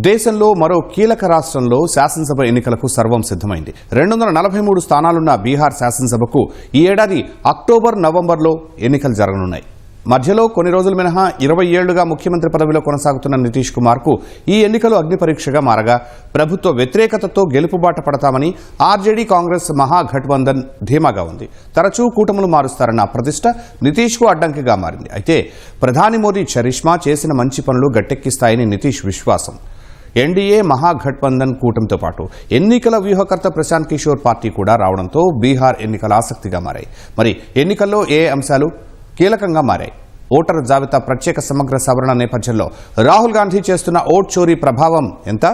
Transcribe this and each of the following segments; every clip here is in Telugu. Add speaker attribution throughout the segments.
Speaker 1: దేశంలో మరో కీలక రాష్ట్రంలో శాసనసభ ఎన్నికలకు సర్వం సిద్ధమైంది. రెండు వందల నలభై మూడు స్థానాలున్న బీహార్ శాసనసభకు ఈ ఏడాది అక్టోబర్ నవంబర్లో ఎన్నికలు జరగనున్నాయి. మధ్యలో కొన్ని రోజులు మినహా ఇరవై ఏళ్ళుగా ముఖ్యమంత్రి పదవిలో కొనసాగుతున్న నితీష్ కుమార్కు ఈ ఎన్నికలు అగ్నిపరీక్షగా మారగా ప్రభుత్వ వ్యతిరేకతతో గెలుపుబాట పడతామని ఆర్జేడీ కాంగ్రెస్ మహాగఠబంధన్ ధీమాగా ఉంది. తరచూ కూటములు మారుస్తారన్న ప్రతిష్ట నితీష్కు అడ్డంకిగా మారింది. అయితే ప్రధాని మోదీ చరిష్మా చేసిన మంచి పనులు గట్టెక్కిస్తాయని నితీష్ విశ్వాసం. ఎన్డీఏ మహాగఠబంధన్ కూటమితో పాటు ఎన్నికల వ్యూహకర్త ప్రశాంత్ కిషోర్ పార్టీ కూడా రావడంతో బీహార్ ఎన్నికలు ఆసక్తిగా మారాయి. మరి ఎన్నికల్లో ఏ అంశాలు కీలకంగా మారాయి? ఓటర్ జాబితా ప్రత్యేక సమగ్ర సవరణ నేపథ్యంలో రాహుల్ గాంధీ చేస్తున్న ఓట్ చోరీ ప్రభావం ఎంత?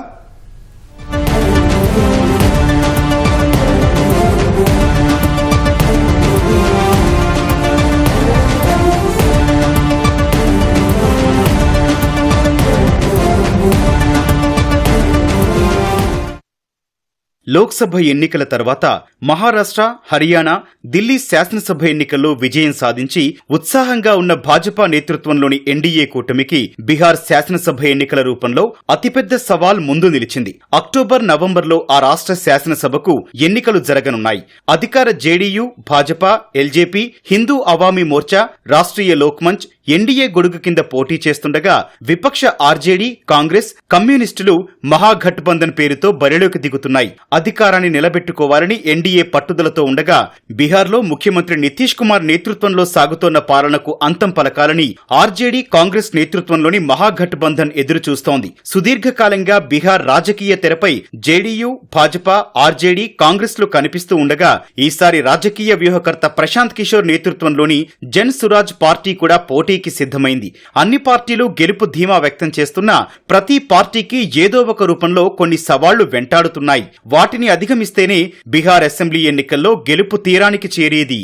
Speaker 2: లోక్సభ ఎన్నికల తర్వాత మహారాష్ట్ర హర్యానా ఢిల్లీ శాసనసభ ఎన్నికల్లో విజయం సాధించి ఉత్సాహంగా ఉన్న భాజపా నేతృత్వంలోని ఎన్డీఏ కూటమికి బీహార్ శాసనసభ ఎన్నికల రూపంలో అతిపెద్ద సవాల్ ముందు నిలిచింది. అక్టోబర్ నవంబర్లో ఆ రాష్ట్ర శాసనసభకు ఎన్నికలు జరగనున్నాయి. అధికార JDU Bhajapa LJP Hindu Awami Morcha Rashtriya Lokmanch NDA గొడుగు కింద పోటీ చేస్తుండగా విపక్ష ఆర్జేడీ కాంగ్రెస్ కమ్యూనిస్టులు మహాగఠబంధన్ పేరుతో బరిలోకి దిగుతున్నాయి. అధికారాన్ని నిలబెట్టుకోవాలని ఎన్డీఏ పట్టుదలతో ఉండగా బీహార్లో ముఖ్యమంత్రి నితీష్ కుమార్ నేతృత్వంలో సాగుతోన్న పాలనకు అంతం పలకాలని ఆర్జేడీ కాంగ్రెస్ నేతృత్వంలోని మహాగఠబంధన్ ఎదురు చూస్తోంది సుదీర్ఘకాలంగా బీహార్ రాజకీయ తెరపై జేడీయూ భాజపా ఆర్జేడీ కాంగ్రెస్లు కనిపిస్తూ ఉండగా ఈసారి రాజకీయ వ్యూహకర్త ప్రశాంత్ కిషోర్ నేతృత్వంలోని జన్ సురాజ్ పార్టీ కూడా పోటీ పోటీకి సిద్ధమైంది. అన్ని పార్టీలు గెలుపు ధీమా వ్యక్తం చేస్తున్నా ప్రతి పార్టీకి ఏదో ఒక రూపంలో కొన్ని సవాళ్ళు వెంటాడుతున్నాయి. వాటిని అధిగమిస్తేనే బీహార్ అసెంబ్లీ ఎన్నికల్లో గెలుపు తీరానికి చేరేది.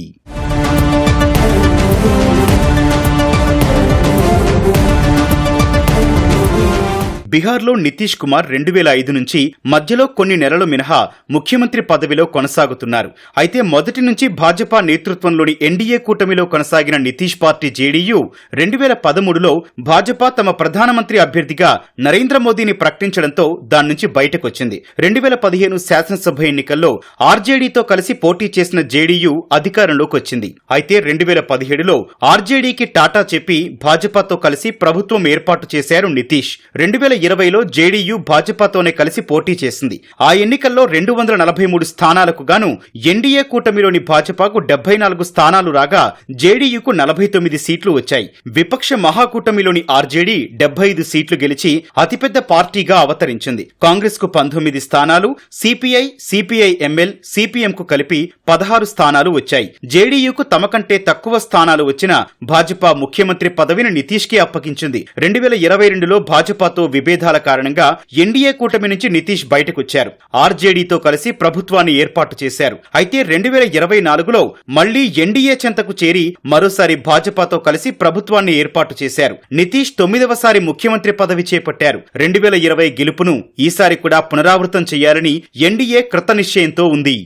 Speaker 2: బీహార్లో నితీష్ కుమార్ రెండు వేల ఐదు నుంచి మధ్యలో కొన్ని నెలలు మినహా ముఖ్యమంత్రి పదవిలో కొనసాగుతున్నారు. అయితే మొదటి నుంచి భాజపా నేతృత్వంలోని ఎన్డీఏ కూటమిలో కొనసాగిన నితీష్ పార్టీ జేడీయూ రెండు వేల పదమూడులో భాజపా తమ ప్రధానమంత్రి అభ్యర్థిగా నరేంద్ర మోదీని ప్రకటించడంతో దాని నుంచి బయటకొచ్చింది. రెండు వేల పదిహేను శాసనసభ ఎన్నికల్లో ఆర్జేడీతో కలిసి పోటీ చేసిన జేడీయూ అధికారంలోకి వచ్చింది. అయితే రెండు వేల పదిహేడులో ఆర్జేడీకి టాటా చెప్పి భాజపాతో కలిసి ప్రభుత్వం ఏర్పాటు చేశారు నితీష్. రెండు వేల ఇరవైలో జేడీయూ భాజపాతోనే కలిసి పోటీ చేసింది. ఆ ఎన్నికల్లో రెండు వందల నలభై మూడు స్థానాలకు గాను ఎన్డీఏ కూటమిలోని భాజపాకు డెబ్బై నాలుగు స్థానాలు రాగా జేడీయూకు నలభై తొమ్మిది సీట్లు వచ్చాయి. విపక్ష మహాకూటమిలోని ఆర్జేడీ డెబ్బై ఐదు సీట్లు గెలిచి అతిపెద్ద పార్టీగా అవతరించింది. కాంగ్రెస్కు పంతొమ్మిది స్థానాలు సిపిఐ సిపిఐ ఎంఎల్ సిపిఎం కు కలిపి పదహారు స్థానాలు వచ్చాయి. జేడీయూకు తమ కంటే తక్కువ స్థానాలు వచ్చిన భాజపా ముఖ్యమంత్రి పదవిని నితీష్కి అప్పగించింది. రెండు వేల ఇరవై రెండులో భాజపాతో విభేదాల కారణంగా ఎన్డీఏ కూటమి నుంచి నితీష్ బయటకొచ్చారు. ఆర్జేడీతో కలిసి ప్రభుత్వాన్ని ఏర్పాటు చేశారు. అయితే రెండు వేల ఇరవై నాలుగులో మళ్ళీ ఎన్డీఏ చెంతకు చేరి మరోసారి భాజపాతో కలిసి ప్రభుత్వాన్ని ఏర్పాటు చేశారు. నితీష్ తొమ్మిదవసారి ముఖ్యమంత్రి పదవి చేపట్టారు. రెండు వేల ఇరవై గెలుపును ఈసారి కూడా పునరావృతం చేయాలని ఎన్డీఏ కృత నిశ్చయంతో ఉంది.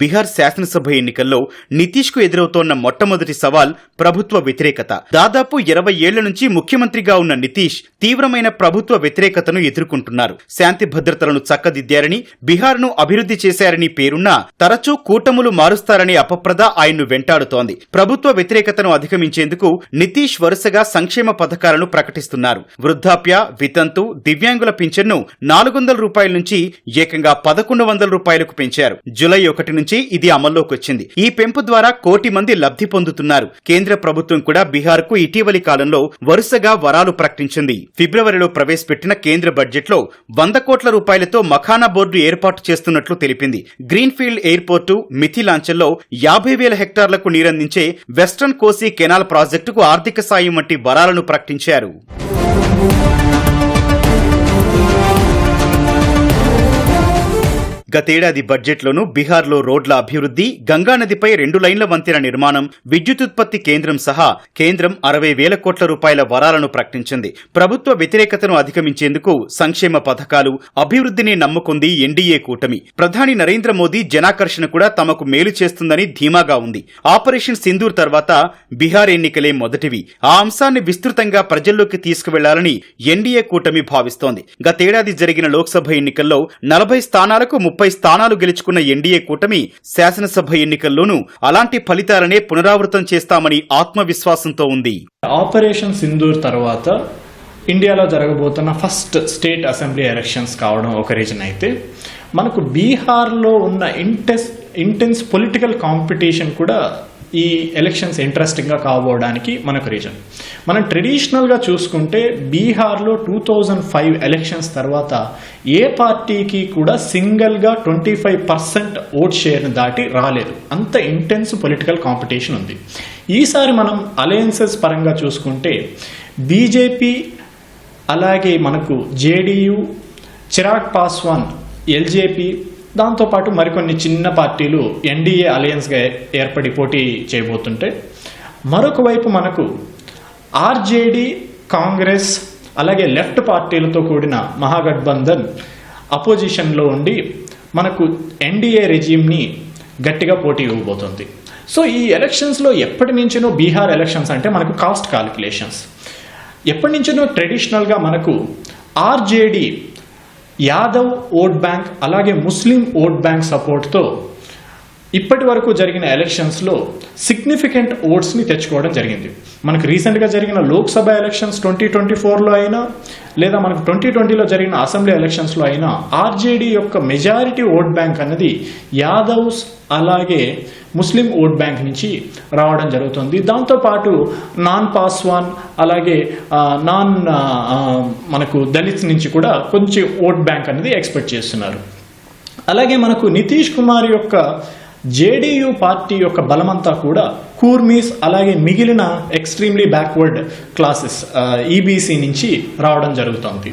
Speaker 2: బీహార్ శాసనసభ ఎన్నికల్లో నితీష్కు ఎదురవుతోన్న మొట్టమొదటి సవాల్ ప్రభుత్వ వ్యతిరేకత. దాదాపు ఇరవై ఏళ్ళ నుంచి ముఖ్యమంత్రిగా ఉన్న నితీష్ తీవ్రమైన ప్రభుత్వ వ్యతిరేకతను ఎదుర్కొంటున్నారు. శాంతి భద్రతలను చక్కదిద్దారని బీహార్ను అభివృద్ధి చేశారని పేరున్నా తరచూ కూటములు మారుస్తారనే అపప్రద ఆయన్ను వెంటాడుతోంది. ప్రభుత్వ వ్యతిరేకతను అధిగమించేందుకు నితీష్ వరుసగా సంక్షేమ పథకాలను ప్రకటిస్తున్నారు. వృద్ధాప్య వితంతు దివ్యాంగుల పింఛన్ను నాలుగు వందల రూపాయల నుంచి ఏకంగా పదకొండు వందల రూపాయలకు పెంచారు. జులై ఒకటి నుంచి ఇది అమల్లోకి వచ్చింది. ఈ పెంపు ద్వారా కోటి మంది లబ్ధి పొందుతున్నారు. కేంద్ర ప్రభుత్వం కూడా బీహార్కు ఇటీవలి కాలంలో వరుసగా వరాలు ప్రకటించింది. ఫిబ్రవరిలో ప్రవేశపెట్టిన కేంద్ర బడ్జెట్లో వంద కోట్ల రూపాయలతో మఖానా బోర్డు ఏర్పాటు చేస్తున్నట్లు తెలిపింది. గ్రీన్ఫీల్డ్ ఎయిర్పోర్టు మిథిలాంచల్లో యాభై వేల హెక్టార్లకు నీరందించే వెస్ట్రన్ కోసీ కెనాల్ ప్రాజెక్టుకు ఆర్థిక సాయం వంటి వరాలను ప్రకటించారు. గతేడాది బడ్జెట్లోనూ బీహార్లో రోడ్ల అభివృద్ధి గంగా నదిపై రెండు లైన్ల వంతెన నిర్మాణం విద్యుతుత్పత్తి కేంద్రం సహా కేంద్రం అరవై వేల కోట్ల రూపాయల వరాలను ప్రకటించింది. ప్రభుత్వ వ్యతిరేకతను అధిగమించేందుకు సంక్షేమ పథకాలు అభివృద్ధిని నమ్ముకుంది ఎన్డీఏ కూటమి. ప్రధాని నరేంద్ర మోదీ జనాకర్షణ కూడా తమకు మేలు చేస్తుందని ధీమాగా ఉంది. ఆపరేషన్ సింధూర్ తర్వాత బీహార్ ఎన్నికలే మొదటివి. ఆ అంశాన్ని విస్తృతంగా ప్రజల్లోకి తీసుకువెళ్ళాలని ఎన్డీఏ కూటమి భావిస్తోంది. గతేడాది జరిగిన లోక్సభ ఎన్నికల్లో నలభై స్థానాలకు ముప్పై స్థానాలు గెలుచుకున్న ఎన్డీఏ కూటమి శాసనసభ ఎన్నికల్లోనూ అలాంటి ఫలితాలనే పునరావృతం చేస్తామని ఆత్మవిశ్వాసంతో ఉంది.
Speaker 3: ఆపరేషన్ సింధూర్ తర్వాత ఇండియాలో జరగబోతున్న ఫస్ట్ స్టేట్ అసెంబ్లీ ఎలక్షన్స్ కావడం ఒక రీజన్ అయితే మనకు బీహార్లో ఉన్న ఇంటెస్ ఇంటెన్స్ పొలిటికల్ కాంపిటీషన్ కూడా ఈ ఎలక్షన్స్ ఇంట్రెస్టింగ్గా కాబోవడానికి మనకు రీజన్ మనం ట్రెడిషనల్గా చూసుకుంటే బీహార్లో టూ థౌజండ్ ఫైవ్ ఎలక్షన్స్ తర్వాత ఏ పార్టీకి కూడా సింగిల్గా ట్వంటీ ఫైవ్ పర్సెంట్ ఓట్ షేర్ని దాటి రాలేదు. అంత ఇంటెన్స్ పొలిటికల్ కాంపిటీషన్ ఉంది. ఈసారి మనం అలయన్సెస్ పరంగా చూసుకుంటే బీజేపీ అలాగే మనకు జేడీయూ చిరాగ్ పాస్వాన్ ఎల్జేపీ దాంతోపాటు మరికొన్ని చిన్న పార్టీలు ఎన్డీఏ అలయన్స్గా ఏర్పడి పోటీ చేయబోతుంటే మరొక వైపు మనకు ఆర్జేడీ కాంగ్రెస్ అలాగే లెఫ్ట్ పార్టీలతో కూడిన మహాగఠబంధన్ అపోజిషన్లో ఉండి మనకు ఎన్డీఏ రెజీమ్ని గట్టిగా పోటీ ఇవ్వబోతుంది. సో ఈ ఎలక్షన్స్లో ఎప్పటి నుంచినో బీహార్ ఎలక్షన్స్ అంటే మనకు కాస్ట్ కాలిక్యులేషన్స్. ఎప్పటి నుంచినో ట్రెడిషనల్గా మనకు ఆర్జేడీ యాదవ్ ఓట్ బ్యాంక్ అలాగే ముస్లిం ఓట్ బ్యాంక్ సపోర్ట్తో ఇప్పటి వరకు జరిగిన ఎలక్షన్స్లో సిగ్నిఫికెంట్ ఓట్స్ని తెచ్చుకోవడం జరిగింది. మనకు రీసెంట్గా జరిగిన లోక్సభ ఎలక్షన్స్ ట్వంటీ ట్వంటీ ఫోర్లో అయినా లేదా మనకు ట్వంటీ ట్వంటీలో జరిగిన అసెంబ్లీ ఎలక్షన్స్లో అయినా ఆర్జేడీ యొక్క మెజారిటీ ఓట్ బ్యాంక్ అన్నది యాదవ్స్ అలాగే ముస్లిం ఓట్ బ్యాంక్ నుంచి రావడం జరుగుతుంది. దాంతోపాటు నాన్ పాస్వాన్ అలాగే నాన్ మనకు దళిత్ నుంచి కూడా కొంచెం ఓట్ బ్యాంక్ అనేది ఎక్స్పెక్ట్ చేస్తున్నారు. అలాగే మనకు నితీష్ కుమార్ యొక్క జేడీయూ పార్టీ యొక్క బలమంతా కూడా కూర్మీస్ అలాగే మిగిలిన ఎక్స్ట్రీమ్లీ బ్యాక్వర్డ్ క్లాసెస్ ఈబీసీ నుంచి రావడం జరుగుతోంది.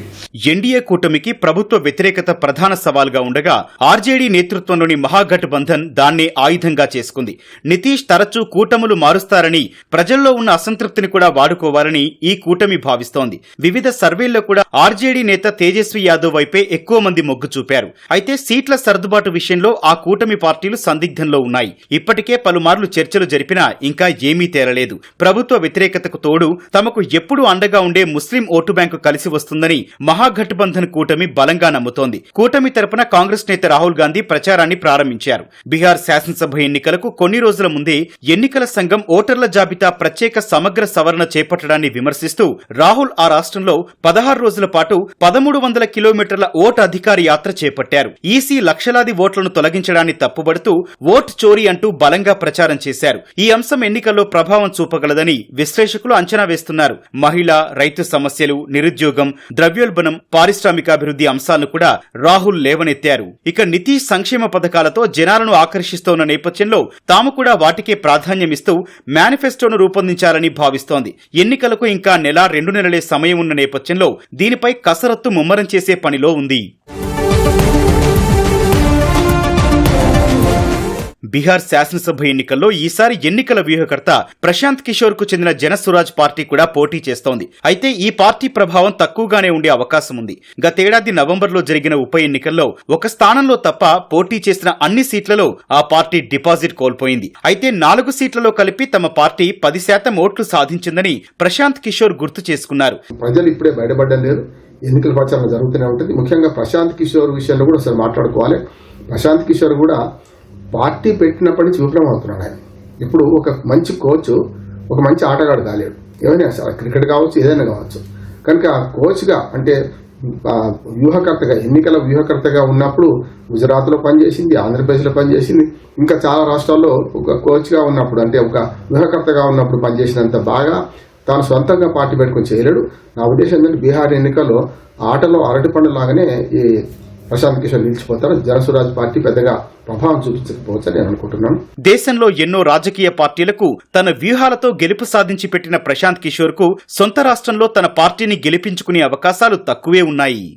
Speaker 2: ఎన్డీఏ కూటమికి ప్రభుత్వ వ్యతిరేకత ప్రధాన సవాల్గా ఉండగా ఆర్జేడీ నేతృత్వంలోని మహాగఠబంధన్ దాన్నే ఆయుధంగా చేసుకుంది. నితీష్ తరచూ కూటములు మారుస్తారని ప్రజల్లో ఉన్న అసంతృప్తిని కూడా వాడుకోవాలని ఈ కూటమి భావిస్తోంది. వివిధ సర్వేల్లో కూడా ఆర్జేడీ నేత తేజస్వి యాదవ్ వైపే ఎక్కువ మంది మొగ్గు చూపారు. అయితే సీట్ల సర్దుబాటు విషయంలో ఆ కూటమి పార్టీలు సందిగ్ధంలో ఉన్నాయి. ఇప్పటికే పలుమార్లు చర్చలు జరిపినా ఇంకా ఏమీ తేలలేదు ప్రభుత్వ వ్యతిరేకతకు తోడు తమకు ఎప్పుడూ అండగా ఉండే ముస్లిం ఓటు బ్యాంకు కలిసి వస్తుందని మహాగఠబంధన్ కూటమి బలంగా నమ్ముతోంది. కూటమి తరపున కాంగ్రెస్ నేత రాహుల్ గాంధీ ప్రచారాన్ని ప్రారంభించారు. బీహార్ శాసనసభ ఎన్నికలకు కొన్ని రోజుల ముందే ఎన్నికల సంఘం ఓటర్ల జాబితా ప్రత్యేక సమగ్ర సవరణ చేపట్టడాన్ని విమర్శిస్తూ రాహుల్ ఆ రాష్ట్రంలో పదహారు రోజుల పాటు పదమూడు వందల కిలోమీటర్ల ఓటు అధికార యాత్ర చేపట్టారు. ఈసీ లక్షలాది ఓట్లను తొలగించడాన్ని తప్పుబడుతూ ఓట్ చోరీ అంటూ బలంగా ప్రచారం చేశారు. ఈ అంశం ఎన్నికల్లో ప్రభావం చూపగలదని విశ్లేషకులు అంచనా వేస్తున్నారు. మహిళ రైతు సమస్యలు నిరుద్యోగం ద్రవ్యోల్బణం పారిశ్రామికాభివృద్ధి అంశాలను కూడా రాహుల్ లేవనెత్తారు. ఇక నితీష్ సంక్షేమ పథకాలతో జనాలను ఆకర్షిస్తోన్న నేపథ్యంలో తాము కూడా వాటికే ప్రాధాన్యమిస్తూ మేనిఫెస్టోను రూపొందించాలని భావిస్తోంది. ఎన్నికలకు ఇంకా నెల రెండు నెలలే సమయం ఉన్న నేపథ్యంలో దీనిపై కసరత్తు ముమ్మరం చేసే పనిలో ఉంది. బీహార్ శాసనసభ ఎన్నికల్లో ఈసారి ఎన్నికల వ్యూహకర్త ప్రశాంత్ కిషోర్కు చెందిన జనస్వరాజ్ పార్టీ కూడా పోటీ చేస్తోంది. అయితే ఈ పార్టీ ప్రభావం తక్కువగానే ఉండే అవకాశం ఉంది. గతేడాది నవంబర్లో జరిగిన ఉప ఎన్నికల్లో ఒక స్థానంలో తప్ప పోటీ చేసిన అన్ని సీట్లలో ఆ పార్టీ డిపాజిట్ కోల్పోయింది. అయితే నాలుగు సీట్లలో కలిపి తమ పార్టీ పది శాతం ఓట్లు సాధించిందని ప్రశాంత్ కిషోర్ గుర్తు చేసుకున్నారు.
Speaker 4: ప్రజలు ఇప్పుడే బయటపడడం లేదు. ఎన్నికల ప్రచారం జరుగుతూనే ఉంటుంది. ముఖ్యంగా ప్రశాంత్ కిషోర్ విషయంలో కూడా ఒకసారి మాట్లాడుకోవాలి. ప్రశాంత్ కిషోర్ కూడా పార్టీ పెట్టినప్పటి నుంచి విఫలం అవుతున్నాడు ఆయన ఇప్పుడు ఒక మంచి కోచ్ ఒక మంచి ఆటగాడు కాలేడు. ఏమైనా సరే, క్రికెట్ కావచ్చు ఏదైనా కావచ్చు. కనుక కోచ్గా అంటే వ్యూహకర్తగా ఎన్నికల వ్యూహకర్తగా ఉన్నప్పుడు గుజరాత్లో పనిచేసింది ఆంధ్రప్రదేశ్లో పనిచేసింది. ఇంకా చాలా రాష్ట్రాల్లో ఒక కోచ్గా ఉన్నప్పుడు అంటే ఒక వ్యూహకర్తగా ఉన్నప్పుడు పనిచేసినంత బాగా తాను సొంతంగా పార్టీ పెట్టుకొని చేయలేడు. నా ఉద్దేశం ఏంటంటే బీహార్ ఎన్నికల్లో ఆటలో అరటిపండు లాగానే ఈ ప్రశాంత్ కిషోర్ నిలిచిపోతారు. జనసురాజ్ పార్టీ పెద్దగా ప్రభావం చూపించకపోవచ్చు నేను అనుకుంటున్నాను.
Speaker 2: దేశంలో ఎన్నో రాజకీయ పార్టీలకు తన వ్యూహాలతో గెలుపు సాధించి పెట్టిన ప్రశాంత్ కిషోర్కు సొంత రాష్ట్రంలో తన పార్టీని గెలిపించుకునే అవకాశాలు తక్కువే ఉన్నాయి.